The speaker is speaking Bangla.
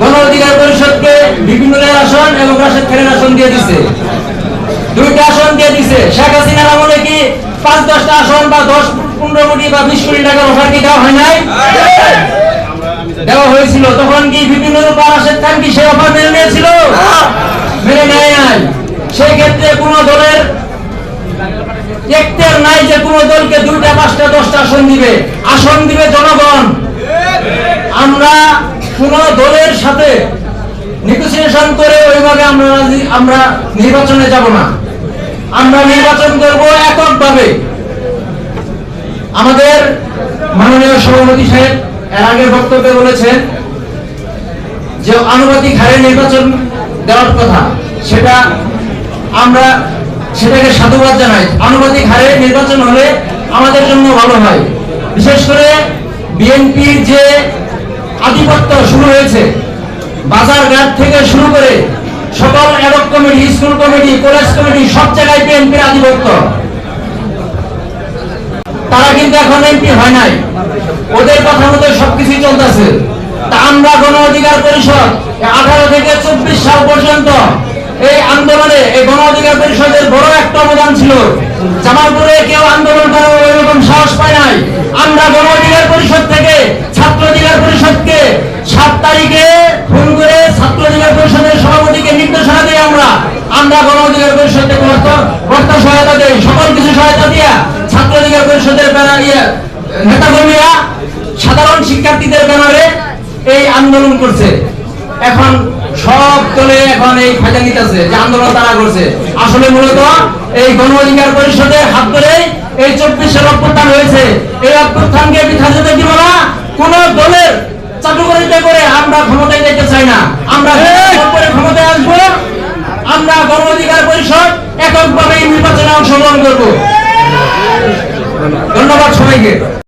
গণ অধিকার পরিষদকে বিভিন্ন আসন এবং রাশেদ খানের আসন দিয়ে দিছে। দুইটা আসন দিয়ে দিছে। শেখ হাসিনার আমলে কি পাঁচ দশটা আসন বা দশ, পনেরো কোটি বা বিশ কোটি টাকার অফার কি দেওয়া হয় নাই? দেওয়া হয়েছিল। তখন কি বিভিন্ন রূপা রাশেদ খান কি সে অফার মেনে নিয়েছিল? মেনে নেয় নাই। সেই ক্ষেত্রে কোন দলের দেখতে নাই যে কোন দলকে দুইটা, পাঁচটা, দশটা আসন দিবে। আসন দিবে জনগণ। আমরা কোন দলের সাথে নেগোসিয়েশন করে ওইভাবে আমরা আমরা নির্বাচনে যাব না। আমরা নির্বাচন করব এককভাবে। আমাদের মাননীয় সভাপতি সাহেব এর আগে বক্তব্যে বলেছেন যে আনুপাতিক হারে নির্বাচন দেওয়ার কথা, সেটা আমরা সেটাকে সাধুবাদ জানাই। আনুপাতিক হারে নির্বাচন হলে আমাদের জন্য ভালো হয়। বিশেষ করে বিএনপির যে আধিপত্য শুরু হয়েছে। বাজার ঘাট থেকে শুরু করে সকল ad hoc committee, school committee, college committee, সব জায়গায় বিএনপির আধিপত্য। তারা কিন্তু এখন এমপি হয় নাই। ওদের কথা মতো সবকিছু চলতেছে। তা আমরা গণ অধিকার পরিষদ আঠারো থেকে চব্বিশ সাল পর্যন্ত এই আন্দোলনে, এই গণ অধিকার পরিষদের বড় একটা অবদান ছিল। জামালপুরে কেউ আন্দোলন করার ওইরকম সাহস পায় নাই। আমরা নেতাকর্মীরা সাধারণ শিক্ষার্থীদের ব্যানারে এই আন্দোলন করছে। এখন সব দলে এখন এই ফায়দা নিতেছে যে আন্দোলন তারা করছে। আসলে মূলত এই গণ অধিকার পরিষদের হাত ধরে এই চব্বিশের অভ্যুত্থান হয়েছে। এই অভ্যুত্থানকে বৃথা যেতে দিব না কোন দলের চাটুকরিতে করে আমরা ক্ষমতায় যেতে চাই না। আমরা ক্ষমতায় আসব। আমরা গণ অধিকার পরিষদ এককভাবে নির্বাচনে অংশগ্রহণ করব। ধন্যবাদ সবাইকে।